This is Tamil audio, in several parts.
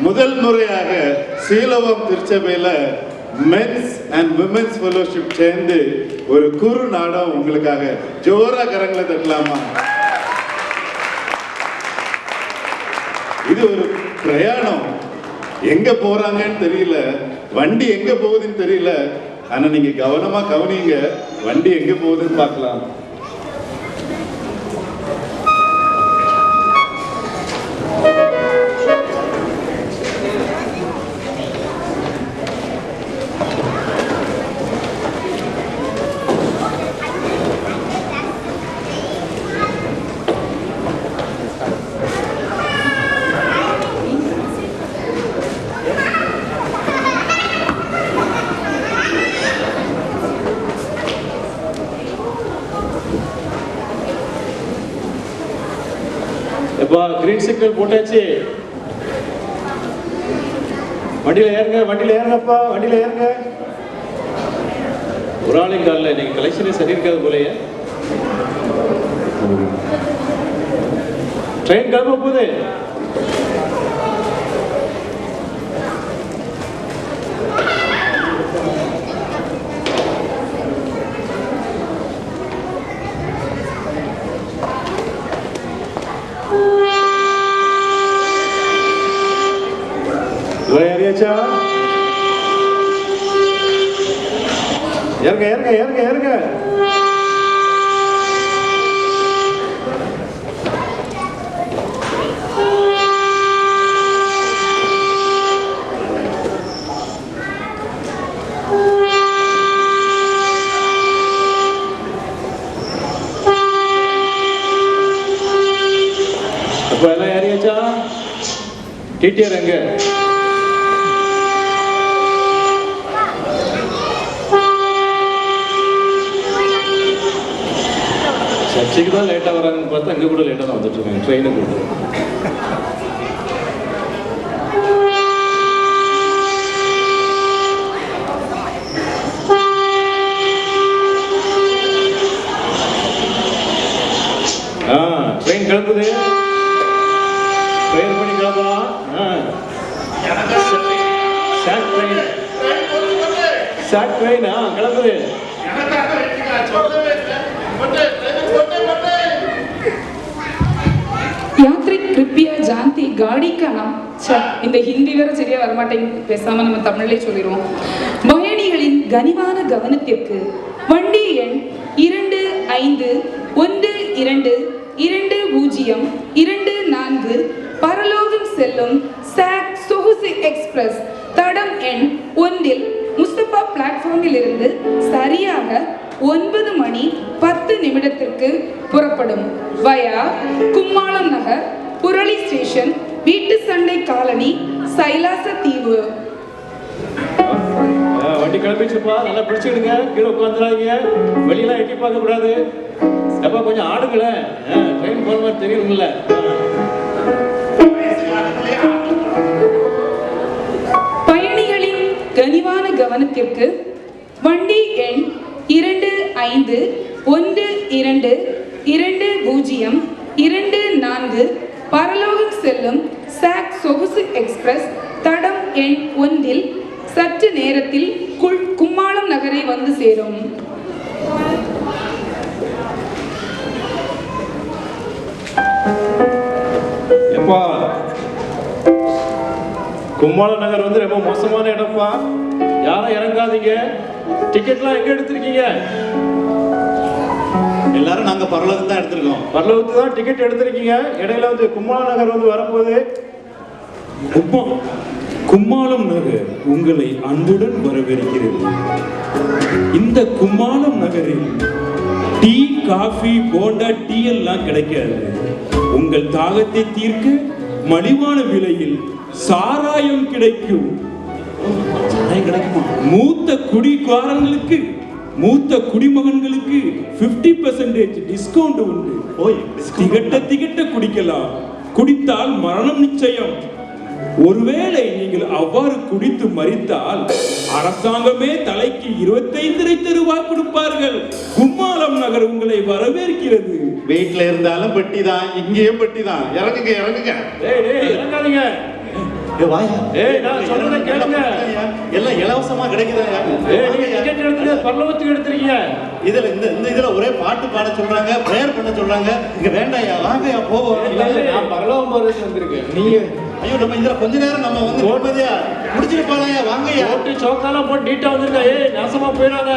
முதல் முறையாக சீலவம் திருச்சபையில மென்ஸ் அண்ட் விமென்ஸ் ஃபெலோஷிப் சேர்ந்து ஒரு குறு நாடகம் உங்களுக்காக ஜோரா கரங்களை தட்டலாமா? இது ஒரு பிரயாணம். எங்க போறாங்கன்னு தெரியல. வண்டி எங்க போகுதுன்னு தெரியல. ஆனா நீங்க கவனமா கவனிங்க. வண்டி எங்க போகுதுன்னு பார்க்கலாம். கிரீன் சிக்னல் போட்டாச்சு. வண்டியில ஏறுங்க வண்டியில ஏறுங்கப்பா வண்டியில ஏறுங்க. ஒரு ஆளையும் காலில் இன்னைக்கு கலெக்ஷனே சரி இருக்காது போலயே. ட்ரெயின் கிளம்ப போகுது. இவ்வளோ ஏறியாச்சா ஏறுங்க ஏறுங்க ஏறுங்க ஏறுங்க. அப்போ எல்லாம் ஏறியாச்சா டிடிஆர் எங்க? சர்ச்சைக்கு தான் லேட்டாக வராங்கன்னு பார்த்தா அங்கே கூட லேட்டாக தான் வந்துட்டு இருக்காங்க ட்ரெயினுக்கு கூட ட்ரெயின் கிளம்புது. ட்ரெயின் பண்ணி கிளம்பலாம் சாட் ட்ரெயின் சாட் கிளம்புது. யாத்ரிக் கிருப்பியா ஜாந்தி காடிக்கணம் இந்த ஹிந்தி வேற சரியா வரமாட்டேங்குது. பேசாம நம்ம தமிழ்லே சொல்லிடுவோம் பயணிகளின் கனிவான கவனத்திற்கு வண்டி எண் இரண்டு ஐந்து ஒன்று இரண்டு இரண்டு பூஜ்ஜியம் இரண்டு நான்கு பரலோகம் செல்லும் சாக் சொகுசு எக்ஸ்பிரஸ் தடம் எண் ஒன்றில் முஸ்தபா பிளாட்ஃபார்மில் இருந்து சரியாக ஒன்பது மணி பத்து நிமிடத்திற்கு புறப்படும். வயா கும்மாளம் நகர் புரளி ஸ்டேஷன் வீட்டு சண்டை காலனி சைலாச தீவு. வண்டி கிளம்பிச்சுப்பா நல்லா பிடிச்சிடுங்க கீழே உட்காந்துடாதீங்க வெளியெல்லாம் எட்டி பார்க்க கூடாது. எப்பா கொஞ்சம் ஆடுங்களேன் ட்ரெயின் போகிற மாதிரி தெரியணும்ல பயணிகளின் கனிவான கவனத்திற்கு வண்டி எண் இரண்டு ஐந்து ஒன்று இரண்டு இரண்டு பூஜ்ஜியம் இரண்டு நான்கு பரலோகம் செல்லும் சாக் சொகுசு எக்ஸ்பிரஸ் தடம் எண் ஒன்றில் சற்று நேரத்தில் குள் கும்மாளம் நகரை வந்து சேரும். எப்பா? நகர் வந்து ரொம்ப மோசமான இடம்ப்பா. யாரும் இறங்காதீங்க. டிக்கெட்லாம் எங்க எடுத்திருக்கீங்க? எல்லாரும் நாங்க பரலோகம் தான் எடுத்திருக்கோம். பரலோகத்துக்கு தான் டிக்கெட் எடுத்திருக்கீங்க. இடையில வந்து கும்மாள நகர் வந்து வரும்போது கும்மா கும்மாளம் நகர் உங்களை அன்புடன் வரவேற்கிறது இந்த கும்மாளம் நகரில் டீ காஃபி போண்டா டீ எல்லாம் கிடைக்காது. உங்கள் தாகத்தை தீர்க்க மலிவான விலையில் சாராயம் கிடைக்கும். சாராயம் கிடைக்குமா. மூத்த குடிகாரங்களுக்கு மூத்த குடிமகன்களுக்கு 50% பர்சன்டேஜ் டிஸ்கவுண்ட் உண்டு. ஓய் திகட்ட திகட்ட குடிக்கலாம். குடித்தால் மரணம் நிச்சயம். ஒருவேளை நீங்கள் அவ்வாறு குடித்து மரித்தால் அரசாங்கமே தலைக்கு இருபத்தைந்து லட்சம் ரூபாய் கொடுப்பார்கள். கும்மாளம் நகர் உங்களை வரவேற்கிறது. வீட்ல இருந்தாலும் பெட்டி தான் இங்கேயும் பெட்டி தான் இறங்குங்க இறங்குங்க. டேய் டேய் இறங்காதீங்க. ஏ வாயா. ஏய், நான் சொல்றதை கேளுங்க. எல்லாம் இலவசமா எடுத்துட்டு பல்லவத்துக்கு எடுத்துறீங்க இதுல இந்த இந்த இதுல ஒரே பாட்டு பாட சொல்றாங்க பிரேயர் பண்ண சொல்றாங்க. இங்க வேண்டாயா வாங்கயா போவோம். நான் பரலோகம் போறதுக்கு வந்திருக்கேன். நீங்க ஐயோ நம்ம இதுல கொஞ்ச நேரம் நம்ம வந்து நிம்மதியா முடிச்சிட்டு போலாயா வாங்கயா. போட்டு சோக்காலாம் போட்டு நீட்டா வந்திருக்கா. ஏய் நாசமா போயிடாத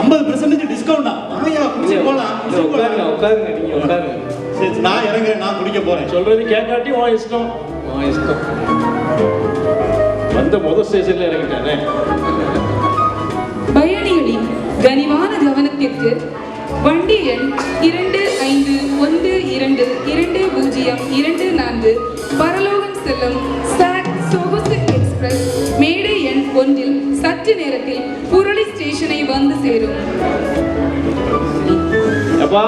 ஐம்பது பெர்சன்டேஜ் டிஸ்கவுண்டா வாங்கயா குடிச்சிட்டு போலாம் உட்காருங்க. உட்காருங்க நீங்க உட்காருங்க. சரி சரி, நான் இறங்குறேன் நான் குடிக்க போறேன். சொல்றது கேட்காட்டி உன் இஷ்டம். உன் இஷ்டம். வந்த முதல் ஸ்டேஷன்ல இறங்கிட்டானே. பயணிகளின் கனிவான கவனத்திற்கு வண்டி எண் இரண்டு ஐந்து ஒன்று இரண்டு இரண்டு பூஜ்ஜியம் இரண்டு நான்கு பரலோகம் செல்லும் சாக் சொகுசு எக்ஸ்பிரஸ் மேடை எண் ஒன்றில் சற்று நேரத்தில் புரளி ஸ்டேஷனை வந்து சேரும். அப்பா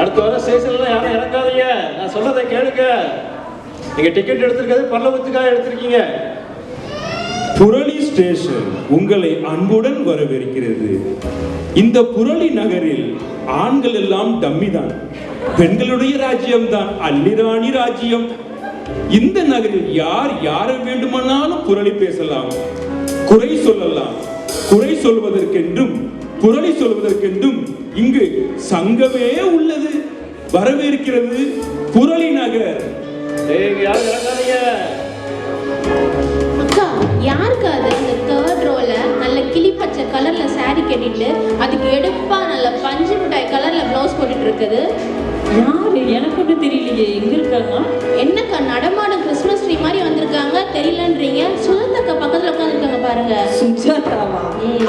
அடுத்த வர ஸ்டேஷன்ல யாரும் இறங்காதீங்க. நான் சொல்றதை கேளுங்க. நீங்க டிக்கெட் எடுத்திருக்கிறது பல்லவத்துக்காக எடுத்திருக்கீங்க. புரளி ஸ்டேஷன் உங்களை அன்புடன் வரவேற்கிறது. இந்த புரளி நகரில் ஆண்கள் எல்லாம் டம்மிதான். பெண்களுடைய ராஜ்யம்தான் அல்லிராணி ராஜ்யம். இந்த நகரில் யார் யாரை வேண்டுமானாலும் புரளி பேசலாம். குறை சொல்லலாம். குறை சொல்வதற்கென்றும் புரளி சொல்வதற்கென்றும் இங்கு சங்கமே உள்ளது. வரவேற்கிறது புரளி நகர். கட்டிட்டு அதுக்கு எடுப்பா நல்ல பஞ்சு மிட்டாய் கலர்ல ப்ளவுஸ் போட்டுட்டு இருக்குது யாரு? எனக்கு ஒன்றும் தெரியலையே. எங்க இருக்காங்க? என்னக்கா நடமாடும் கிறிஸ்மஸ் ட்ரீ மாதிரி வந்திருக்காங்க. தெரியலன்றீங்க. சுதந்தக்கா பக்கத்துல உட்காந்துருக்காங்க பாருங்க. சுஜாதாவா?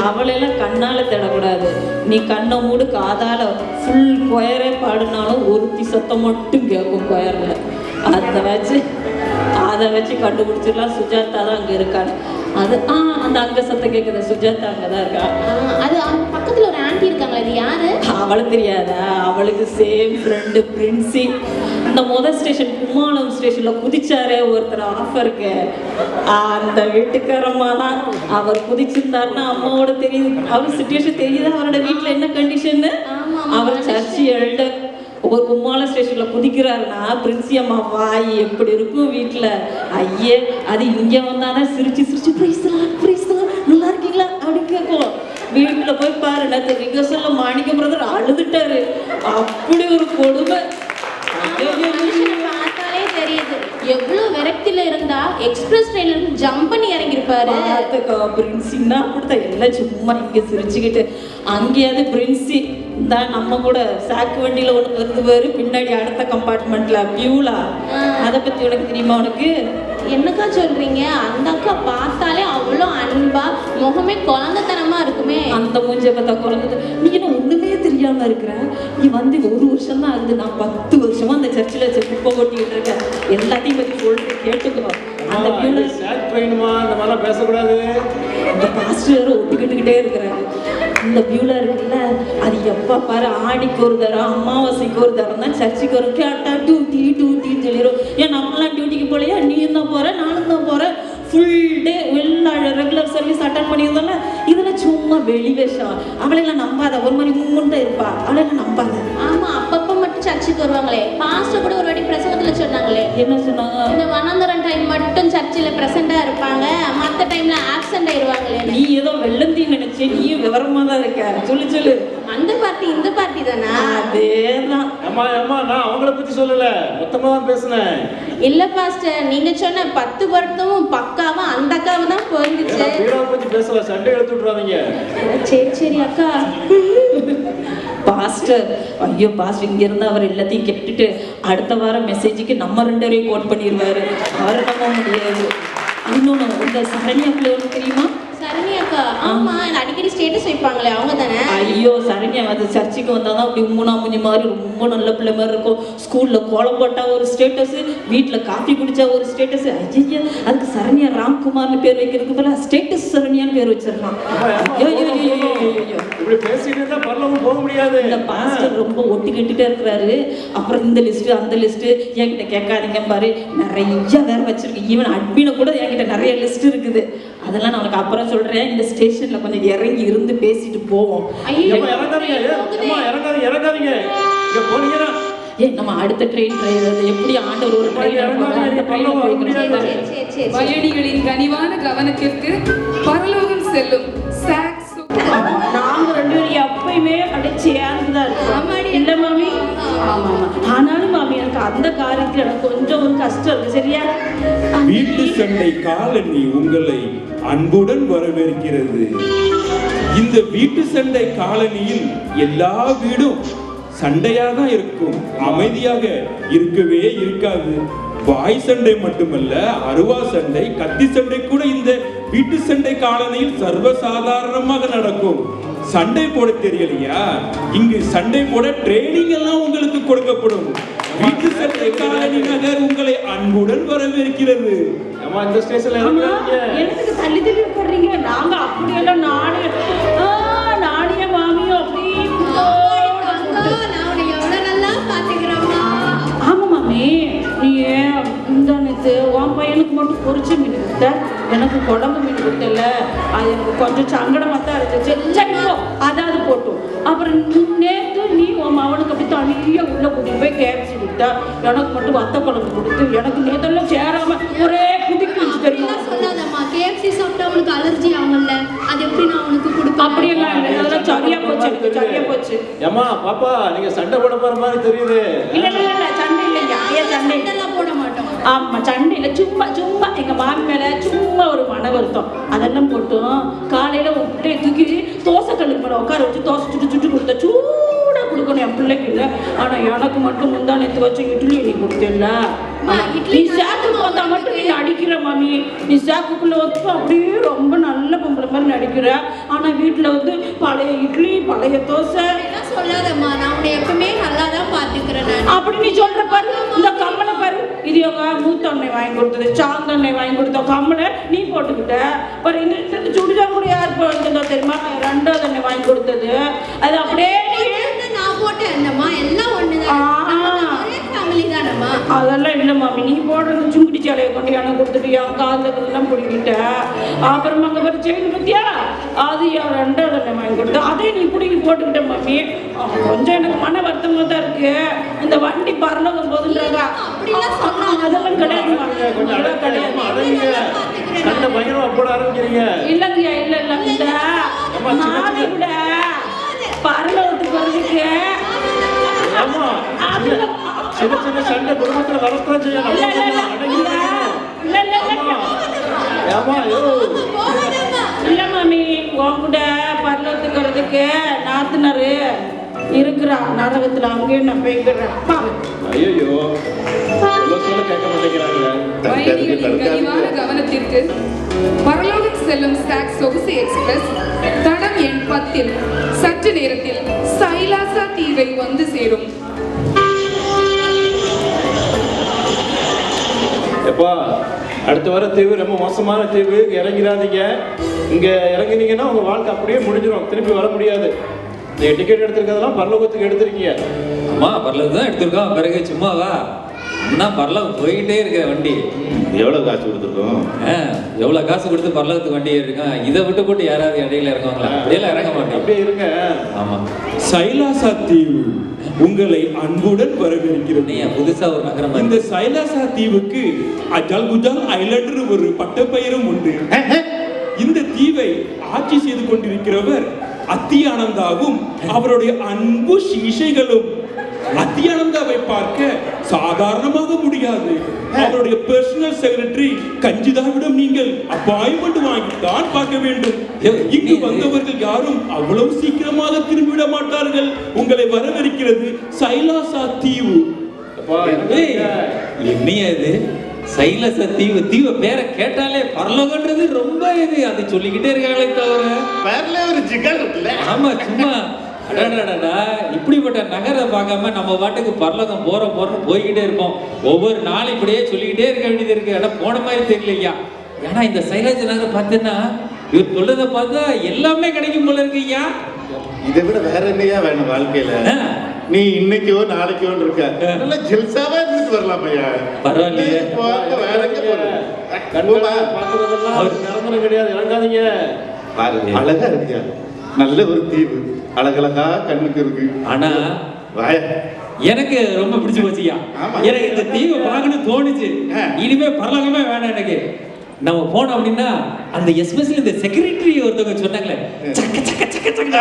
அவளெல்லாம் கண்ணால தேடக்கூடாது. நீ கண்ணை மூடு காதால ஃபுல் கொயரே பாடினாலும் ஒருத்தி சத்தம் மட்டும் கேட்கும் கொயர்ல அதை வச்சு அதை வச்சு கண்டுபிடிச்சிடலாம். சுஜாதா தான் அங்க இருக்காங்க அது ஆ அந்த அங்க சத்தம் கேட்குது சுஜாதா அங்கதான் இருக்கா? அது அவங்க பக்கத்துல ஒரு ஆண்டி இருக்காங்களா? இது யாரு? அவளுக்கு தெரியாதா? அவளுக்கு சேம் ஃப்ரெண்டு பிரின்சி இந்த முதல் ஸ்டேஷன் கும்மாளம் ஸ்டேஷன்ல குதிச்சாரே ஒருத்தர் ஆஃபருக்கு அந்த வீட்டுக்காரம்மா தான் அவர் குதிச்சிருந்தாருன்னா அம்மாவோட தெரியுது. அவர் சுச்சுவேஷன் தெரியுதா? அவரோட வீட்டில் என்ன கண்டிஷன்னு ஆமா, அவர் சர்ச்சி எல்டர் ஒரு கும்மாள ஸ்டேஷன்ல குதிக்கிறாருன்னா பிரின்சி அம்மா வாய் எப்படி இருக்கும் வீட்டில் ஐயே அது இங்கே வந்தாதான் சிரிச்சு சிரிச்சு பிரைஸ்லாம் பிரைஸ்லாம் நல்லா இருக்கீங்களா? அப்படின்னு கேட்கும் வீட்டில் போய் பாரு நேற்று ரிகர்சல்ல மாணிக்க பிரதர் அழுதுட்டாரு. அப்படி ஒரு கொடுமை. பார்த்தாலே தெரியுது. எவ்வளவு விரக்தியில இருந்தா எக்ஸ்பிரஸ் ட்ரெயின்ல இருந்து ஜம்ப் பண்ணி இறங்கியிருப்பாரு. பிரின்சின்னா அப்படித்தான். எல்லாம் சும்மா இங்கே சிரிச்சுக்கிட்டு அங்கேயாவது பிரின்சி இந்த நம்ம கூட சாக்கு வண்டியில் ஒன்று வருது பாரு பின்னாடி அடுத்த கம்பார்ட்மெண்ட்ல பியூலா அதை பற்றி உனக்கு தெரியுமா உனக்கு? என்னக்கா சொல்றீங்க? அந்த அக்கா பார்த்தாலே அவ்வளோ அன்பா முகமே குழந்தைத்தனமா இருக்குமே. அந்த மூஞ்ச பார்த்தா குறைஞ்சது நீ என்ன ஒண்ணுமே தெரியாம இருக்கிற? நீ வந்து ஒரு வருஷம் தான் ஆகுது. நான் பத்து வருஷமா அந்த சர்ச்சில் வச்சு குப்பை கொட்டிக்கிட்டு இருக்கேன். எல்லாத்தையும் பத்தி சொல்லிட்டு கேட்டுக்கோ. அந்த பியூலா பேசக்கூடாது. இந்த பாஸ்டர் வேற ஒட்டுக்கிட்டுக்கிட்டே இருக்கிறாரு. இந்த பியூலா இருக்குல்ல அது எப்போ பாரு ஆடிக்கு ஒரு தரம் அமாவாசைக்கு ஒரு தரம் தான் சர்ச்சுக்கு ஒரு கேட்டா டியூட்டி டியூட்டின்னு சொல்லிடும் ஏன் நம்மளாம் டியூட்டிக்கு போலையா? நீயும் தான் போற நானும் தான் போறேன் ஃபுல் டே எல்லா ரெகுலர் சர்வீஸ் அட்டன் பண்ணியிருந்தோம்ல. இதில் சும்மா வெளி வேஷம். அவளையெல்லாம் நம்பாத. ஒரு மாதிரி தான் இருப்பா. அவளையெல்லாம் நம்பாத. ஆமா அப்போ சர்ச்சுக்கு வருவாங்களே. பாஸ்டர் கூட ஒரு வாட்டி பிரசங்கத்துல சொன்னாங்களே. என்ன சொன்னாங்க? இந்த வனாந்தரம் டைம் மட்டும் சர்ச்சில் பிரசண்டா இருப்பாங்க. மற்ற டைம்ல ஆப்சென்ட் ஆயிருவாங்களே. நீ ஏதோ வெள்ளந்தி நினைச்சு நீயும் விவரமா தான் இருக்க. சொல்லு சொல்லு. அந்த பார்ட்டி இந்த பார்ட்டி தானா? அதேதான். அம்மா அம்மா நான் அவங்கள பத்தி சொல்லல. மொத்தமா தான் பேசினேன். இல்ல பாஸ்டர் நீங்க சொன்ன பத்து பொருத்தமும் பக்காவும் அந்த அக்காவை தான் பீடாவை பத்தி பேசல. சண்டை எடுத்து விட்றாதீங்க சரி சரி அக்கா. பாஸ்டர் ஐயோ பாஸ்டர் இங்க இருந்து அவர் எல்லாத்தையும் கேட்டுட்டு அடுத்த வாரம் மெசேஜுக்கு நம்ம ரெண்டு பேரையும் கோட் பண்ணிடுவாரு அவர் நம்ப முடியாது. இன்னொன்று இந்த சரண்யா பிள்ளை தெரியுமா? சரணி அக்கா. ஆமா அடிக்கடி ஸ்டேட்டஸ் வைப்பாங்களே அவங்க தானே? ஐயோ சரண்யா அது சர்ச்சுக்கு வந்தால் தான் அப்படி உம்முனா முஞ்சி மாதிரி ரொம்ப நல்ல பிள்ளை மாதிரி இருக்கும். ஸ்கூலில் கோலம் போட்டா ஒரு ஸ்டேட்டஸ் வீட்டில் காஃபி குடிச்சா ஒரு ஸ்டேட்டஸ் ஐயா அதுக்கு சரண்யா ராம்குமார்னு பேர் வைக்கிறதுக்கு பதிலா ஸ்டேட்டஸ் சரண்யான்னு பேர் வச்சிடலாம். இப்படி பேசிட்டு பரலோகம் போக முடியாது. இந்த பாஸ்டர் ரொம்ப ஒட்டிக்கிட்டுட்டே இருக்கிறாரு. அப்புறம் இந்த லிஸ்ட் அந்த லிஸ்ட் என்கிட்ட கேட்காதீங்க பாரு நிறைய வேற வச்சிருக்கு. ஈவன் அட்மினை கூட என்கிட்ட நிறைய லிஸ்ட் இருக்குது. அதெல்லாம் நான் உனக்கு அப்புறம் சொல்றேன். இந்த ஸ்டேஷன்ல கொஞ்சம் இறங்கி இருந்து பேசிட்டு போவோம். ஏ, நம்ம அடுத்த ட்ரெயின் டிரைவர் எப்படி ஆண்டவர் ஒரு பயணிகளின் கனிவான கவனத்திற்கு பரலோகம் செல்லும் சாக்ஸ் நாங்க ரெண்டு பேரும் எப்பயுமே அப்படியே சேர்ந்து தான் இருக்கோம். இல்ல மாமி? ஆமா ஆமா ஆனாலும் மாமி எனக்கு அந்த காரியத்துல எனக்கு கொஞ்சம் ஒரு கஷ்டம் இருக்கு. சரியா? வீட்டு சண்டை காலனி உங்களை அன்புடன் வரவேற்கிறது. இந்த வீட்டு சண்டை காலனியில் எல்லா வீடும் சண்டையா தான் இருக்கும். அமைதியாக இருக்கவே இருக்காது. வாய் சண்டை மட்டுமல்ல அருவா சண்டை கத்தி சண்டை கூட இந்த வீட்டு சண்டை காலனியில் சர்வசாதாரணமாக நடக்கும். சண்டை போட தெரியலையா? இங்கு சண்டை போட ட்ரைனிங் எல்லாம் உங்களுக்கு கொடுக்கப்படும். வீட்டு சண்டை காலனி நகர் உங்களை அன்புடன் வரவேற்கிறது. அம்மா இந்த ஸ்டேஷன்ல எனக்கு தள்ளி தள்ளி உட்காடுறீங்க நாங்க நானே நானே அப்படி தங்கம், நான் எவ்வளவு நல்லா பாத்துக்கிறேம்மா. ஆமா மாமி. நீ இந்த நேத்து உன் பையனுக்கு மட்டும் பொரிச்ச மீன் கொடுத்த எனக்கு குழம்பு மீன் கொடுத்தல அது எனக்கு கொஞ்சம் சங்கடமா தான் இருந்துச்சு. சரி போ, அதாவது போட்டும். அப்புறம் நீ- உள்ள கூட்டிட்டு போய் கேப்சி கொடுத்த எனக்கு மட்டும் வத்த குழம்பு கொடுத்து எனக்கு நேத்தெல்லாம் சேராம ஒரே குதிக்கு வச்சு தெரியுமா? சொல்லாதம்மா? KFC சாப்பிட்டா உனக்கு அலர்ஜி ஆகும்ல. அது எப்படி நான் உனக்கு கொடுப்பேன்? அப்படியெல்லாம் இல்லை. அதெல்லாம் சரியா போச்சு. எனக்கு சரியா போச்சு. ஏம்மா பாப்பா நீங்க சண்டை போட போற மாதிரி தெரியுது. இல்ல இல்ல இல்ல. சண்டை இல்லையா ஏன் சண்டை இல்லை போட மாட்டோம். ஆமா சண்டையில சும்மா சும்மா. எங்க மாமி மேல சும்மா ஒரு மன வருத்தம். அதெல்லாம் போட்டும். காலையில விட்டு தூக்கி தோசை கல்லுக்கு மேல உட்கார வச்சு தோசை சுட்டு சுட்டு கொடுத்த என் பிள்ளைக்கு இல்ல ஆனா எனக்கு மட்டும் முந்தா நேத்து வச்ச இட்லி நீ இட்லி நீ சாக்குக்கு வந்தா மட்டும் நீ நடிக்கிற மாமி. நீ சாக்குக்குள்ள வந்து அப்படியே ரொம்ப நல்ல பொம்பளை மாதிரி நடிக்கிற. ஆனா வீட்டுல வந்து பழைய இட்லி பழைய தோசை. சொல்லாதம்மா. நான் உன்னை எப்பவுமே நல்லா தான் பாத்துக்கிறேன் நான். அப்படி நீ சொல்ற பாரு. இந்த கம்மலை பாரு. இது எங்க மூத்த அண்ணை வாங்கி கொடுத்தது. சாந்த அண்ணை வாங்கி கொடுத்த கம்மலை நீ போட்டுக்கிட்ட. பாரு இந்த சுடிதார் கூட யார் போட்டுருந்தா தெரியுமா? ரெண்டாவது அண்ணை வாங்கி கொடுத்தது. அது அப்படியே நீ அந்தம்மா எல்லாம் ஒரே அதெல்லாம் இல்லை மாமி நீ போடுறது சுங்குடி சேலையை கொண்டு எனக்கு கொடுத்துட்டு என் எல்லாம் பிடிக்கிட்ட அப்புறமா அங்கே வர செயின் பத்தியா? அது என் ரெண்டாவது வாங்கி கொடுத்தா அதே நீ பிடிக்கி போட்டுக்கிட்ட மாமி. கொஞ்சம் எனக்கு மன வருத்தமாக தான் இருக்கு. இந்த வண்டி பரலோகம் போதுன்றாங்க. அதெல்லாம் கிடையாது மாமி. கொஞ்சம் அதெல்லாம் கிடையாது. சண்டை பயங்கரமா போட ஆரம்பிக்கிறீங்க. இல்லைங்கய்யா இல்லை இல்லை மாமி கூட பரலோகத்துக்கு வர்றதுக்கு ஆமா. சின்ன சின்ன சண்டை குடும்பத்துல வரத்தான் செய்யணும். இல்ல. ஏமா மாமி உன் கூட பரலத்துக்கு வர்றதுக்கு நாத்தனாரு இருக்கிறா. நரகத்துல அங்கேயும் நான் போய்க்கிறேன் அப்பா. ஐயோ கவனத்திற்கு பரலோகம் செல்லும் சாக்ஸ் சொகுசு எக்ஸ்பிரஸ் தடம் எண் பத்தில் சற்று நேரத்தில் சைலாசா தீவை வந்து சேரும். எப்பா அடுத்த வர தீவு ரொம்ப மோசமான தீவு. இங்க இறங்கிடாதீங்க. இங்க இறங்கினீங்கன்னா உங்க வாழ்க்கை அப்படியே முடிஞ்சிடும் திருப்பி வர முடியாது. நீங்க டிக்கெட் எடுத்திருக்கிறதெல்லாம் பரலோகத்துக்கு எடுத்திருக்கீங்க. அம்மா பரலோகம் தான் எடுத்திருக்கோம். பிறகு சும்மாவா? அண்ணா பரலோகம் போய்கிட்டே இருக்க வண்டி. எவ்வளவு காசு கொடுத்துருக்கோம்? ஆ, எவ்வளவு காசு கொடுத்து பரலோகத்துக்கு வண்டி இருக்கோம் இதை விட்டு போட்டு யாராவது இடையில இறங்குவாங்களா? அப்படியெல்லாம் இறங்க மாட்டேன் அப்படியே இருங்க. ஆமா. சைலாசா தீவு உங்களை அன்புடன் வரவேற்கிறது நீ புதுசா ஒரு நகரம் இந்த சைலாசா தீவுக்கு அஜால் குஜால் ஐலண்ட் ஒரு பட்டப்பெயரும் உண்டு. இந்த தீவை ஆட்சி செய்து கொண்டிருக்கிறவர் அத்தியானந்தாவும் அவருடைய அன்பு சீஷைகளும் அத்தியானந்தாவை பார்க்க சாதாரணமாக முடியாது. அவருடைய பர்சனல் செக்ரட்டரி கஞ்சிதாவிடம் நீங்கள் அப்பாயின்மெண்ட் வாங்கித்தான் பார்க்க வேண்டும். இங்கு வந்தவர்கள் யாரும் அவ்வளவு சீக்கிரமாக திரும்பிவிட மாட்டார்கள். உங்களை வரவேற்கிறது சைலாசா தீவு. என்னையா இது? சைலச தீவு தீவு பேரை கேட்டாலே பரலோகன்றது ரொம்ப இது. அது சொல்லிக்கிட்டே இருக்காங்களே தவிர. வேறல ஒரு இருக்குல்ல. ஆமா சும்மா. அடடடடா இப்படிப்பட்ட நகரை பார்க்காம நம்ம பாட்டுக்கு பரலோகம் போற போறோம்னு போய்கிட்டே இருப்போம். ஒவ்வொரு நாளும் இப்படியே சொல்லிக்கிட்டே இருக்க வேண்டியது இருக்கு. ஆனா போன மாதிரி தெரியலையா? ஏன்னா இந்த சைலஜ் நகர் பார்த்தீங்கன்னா இவர் சொல்றதை பார்த்தா எல்லாமே கிடைக்கும் போல இருக்குய்யா இதை விட வேற என்னையா வேணும் வாழ்க்கையில. நீ இன்னைக்கோ நாளைக்கோ இருக்க. நல்லா ஜெல்சாவா இருந்துட்டு வரலாம் ஐயா. பரவாயில்லையே. வேற எங்க நிரந்தரம் கிடையாது. இறங்காதீங்க. அழகா இருக்கியா? நல்ல ஒரு தீவு. அழகழகா கண்ணுக்கு இருக்கு. ஆனா வாய. எனக்கு ரொம்ப பிடிச்சு போச்சுயா. எனக்கு இந்த தீவை பார்க்கணும் தோணுச்சு. இனிமே பரலோகமே வேணாம் எனக்கு. நம்ம போனோம் அப்படின்னா அந்த எஸ்பெஷலி இந்த செக்ரட்டரி ஒருத்தவங்க சொன்னாங்களே சக்க சக்க சக்க சக்க.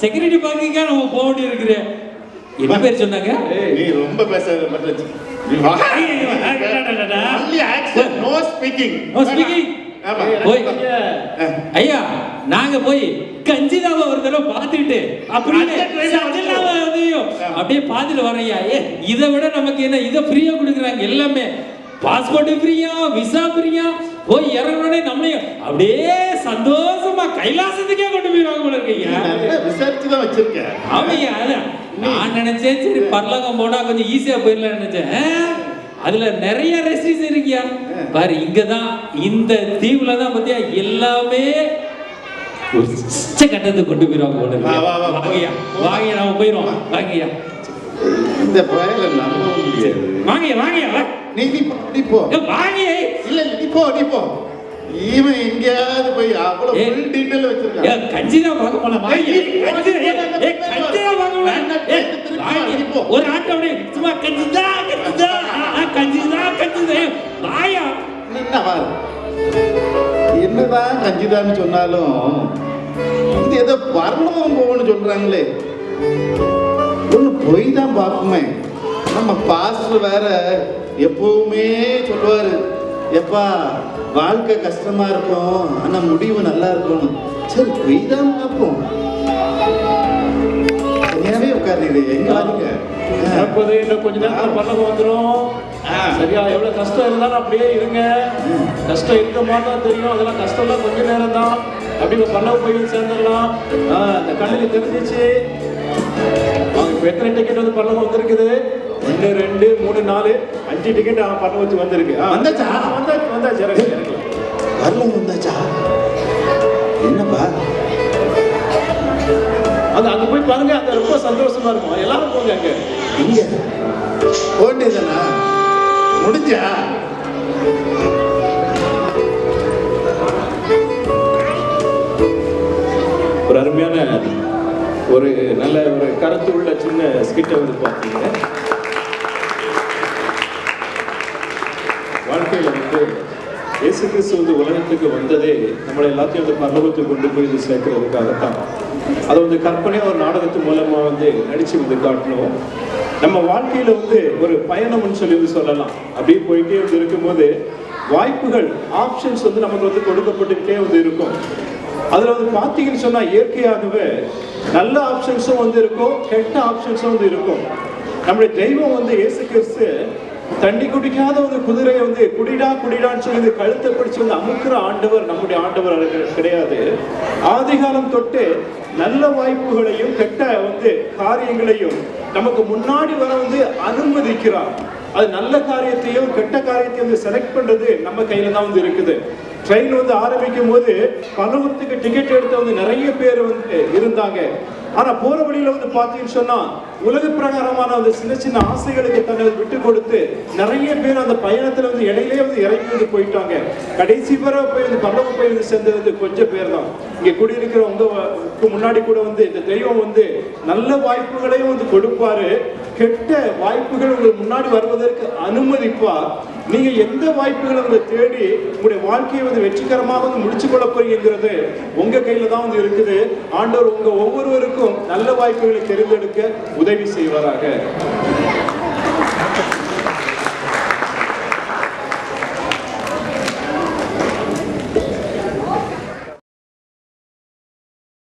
செக்யூரிட்டி பார்க்கிங்க நம்ம போக வேண்டி இருக்குது என்ன பேர் சொன்னாங்க நீ ரொம்ப பேசாத பட்டலட்சுமி. நீ வா. Only action, no speaking. No speaking. ஆமா. போய் ஆ. ஐயா நாங்க போய் கஞ்சிதாவை ஒரு தடவை பார்த்துட்டு அப்படின்னு அப்படியே பார்த்துட்டு வரையா ஏ இதை விட நமக்கு என்ன இதை ஃப்ரீயா கொடுக்குறாங்க எல்லாமே பாஸ்போர்ட் ஃப்ரீயா விசா போய் இறங்கணுனே நம்மளையும் அப்படியே சந்தோஷமா கைலாசத்துக்கே கொண்டு போயிருவாங்க போல இருக்கு நீ ஐயா நல்லா விசாரிச்சு தான் வச்சிருக்க. ஆமையா அதான். நான் நினைச்சேன் சரி பரலோகம் போனா கொஞ்சம் ஈஸியா போயிடலாம் நினைச்சேன். அதுல நிறைய ரெஸ்ட்ரிக்ஸ் இருக்கியா? பாரு இங்கதான் இந்த தீவுல தான் பாத்தியா எல்லாமே உச்ச கட்டத்துக்கு கொண்டு போயிருவாங்க போல. வாங்கய்யா வாங்கய்யா நாம போயிடுவோம். வாங்கய்யா. இந்த பயல நம்ப முடியாது வாங்கய்யா வாங்கய்யா வா. நீ நீ போ, நீ போ. ஏ, வாங்கய்யா இல்ல இல்ல, நீ போ நீ போ. இவன் எங்கேயாவது போய் அவ்வளவு. ஃபுல் டீடைல் வச்சிருக்கான். வாங்கய்யா. ஏய், நீ கஞ்சி- ஏ, ஏ, போ. ஏ. ஒரு ஆட்டம் அப்படியே சும்மா கஞ்சிதா கஞ்சிதா ஆ, கஞ்சிதா கஞ்சிதா. ஏ, வாயா. என்ன என்னதான் கஞ்சிதான்னு சொன்னாலும் இது ஏதோ பரலவம் போகணும்னு சொல்றாங்களே. போய் தான் பார்ப்போமே. நம்ம பாஸ்டர் வேற எப்பவுமே சொல்லுவாரு எப்பா வாழ்க்கை கஷ்டமா இருக்கும் ஆனா முடிவு நல்லா இருக்கணும். சரி போய் தான் பார்ப்போம். தனியாவே உட்காருது எங்க வாங்க நடப்பது இன்னும் கொஞ்ச நேரத்துல வந்துரும். ஆ. சரியா எவ்வளவு கஷ்டம் இருந்தாலும் அப்படியே இருங்க. கஷ்டம் இருக்க மாட்டா தெரியும். அதெல்லாம் கஷ்டம்லாம் கொஞ்ச நேரம் தான் அப்படி பல்லவ போய் சேர்ந்துடலாம். இந்த கண்ணுக்கு தெரிஞ்சிச்சு. எத்தனை டிக்கெட் வந்து பல்லவம் வந்திருக்குது? ஒன்று ரெண்டு மூணு நாலு. அஞ்சு டிக்கெட் பல்லவத்துக்கு வந்திருக்கு. ஆ, வந்தாச்சா? ஆ, வந்தாச்சு வந்தாச்சு. இறங்கு, இறங்கு. வரலாம் வந்தாச்சா? என்னப்பா? அது அங்க போய் பாருங்க அங்க ரொம்ப சந்தோஷமா இருக்கும். எல்லாரும் போங்க அங்க. இங்க. போண்டியதானா முடிஞ்சா? ஒரு நல்ல ஒரு கருத்து உள்ள சின்ன ஸ்கிட்டை வந்து பார்த்தீங்க வாழ்க்கையில் வந்து இயேசு கிறிஸ்து வந்து உலகத்துக்கு வந்ததே நம்மளை எல்லாத்தையும் வந்து பரலோகத்துக்கு கொண்டு போய் இது சேர்க்கறதுக்காகத்தான். அதை வந்து கற்பனையா ஒரு நாடகத்து மூலமா வந்து நடிச்சு வந்து காட்டணும். நம்ம வாழ்க்கையில வந்து ஒரு பயணம்னு சொல்லி வந்து சொல்லலாம். அப்படியே போயிட்டே வந்து இருக்கும்போது வாய்ப்புகள் ஆப்ஷன்ஸ் வந்து நமக்கு வந்து கொடுக்கப்பட்டுக்கிட்டே வந்து இருக்கும். அதுல வந்து பார்த்தீங்கன்னு சொன்னா இயற்கையாகவே நல்ல ஆப்ஷன்ஸும் வந்து இருக்கும் கெட்ட ஆப்ஷன்ஸும் வந்து இருக்கும். நம்முடைய தெய்வம் வந்து இயேசு கிறிஸ்து தண்ணி குடிக்காத ஒரு குதிரையை வந்து குடிடா குடிடான்னு சொல்லி கழுத்தை பிடிச்சு வந்து அமுக்குற ஆண்டவர் நம்முடைய ஆண்டவர் கிடையாது. ஆதிகாலம் தொட்டு நல்ல வாய்ப்புகளையும் கெட்ட வந்து காரியங்களையும் நமக்கு முன்னாடி வர வந்து அனுமதிக்கிறார். அது நல்ல காரியத்தையும் கெட்ட காரியத்தையும் வந்து செலக்ட் பண்றது நம்ம கையில தான் வந்து இருக்குது. ட்ரெயின் வந்து ஆரம்பிக்கும் போது பல்லவத்துக்கு டிக்கெட் எடுத்த வந்து நிறைய பேர் வந்து இருந்தாங்க. ஆனா போற வழியில வந்து பாத்தீங்கன்னு சொன்னா உலக பிரகாரமான அந்த சின்ன சின்ன ஆசைகளுக்கு தன்னை விட்டு கொடுத்து நிறைய பேர் அந்த பயணத்துல வந்து இடையிலே வந்து இறங்கி வந்து போயிட்டாங்க. கடைசி வரை போய் வந்து பல்லவ போய் வந்து சேர்ந்தது வந்து கொஞ்சம் பேர் தான் இங்க குடியிருக்கிற உங்க முன்னாடி கூட வந்து இந்த தெய்வம் வந்து நல்ல வாய்ப்புகளையும் வந்து கொடுப்பாரு. கெட்ட வாய்ப்புகள் உங்களுக்கு முன்னாடி வருவதற்கு அனுமதிப்பார் நீங்க எந்த வாய்ப்புகளை வந்து தேடி உங்களுடைய வாழ்க்கையை வந்து வெற்றிகரமாக வந்து முடிச்சு கொள்ள போறீங்கிறது உங்க கையில தான் வந்து இருக்குது. ஆண்டவர் உங்க ஒவ்வொருவருக்கும் நல்ல வாய்ப்புகளை தெரிந்தெடுக்க உதவி உதவி செய்வாராக?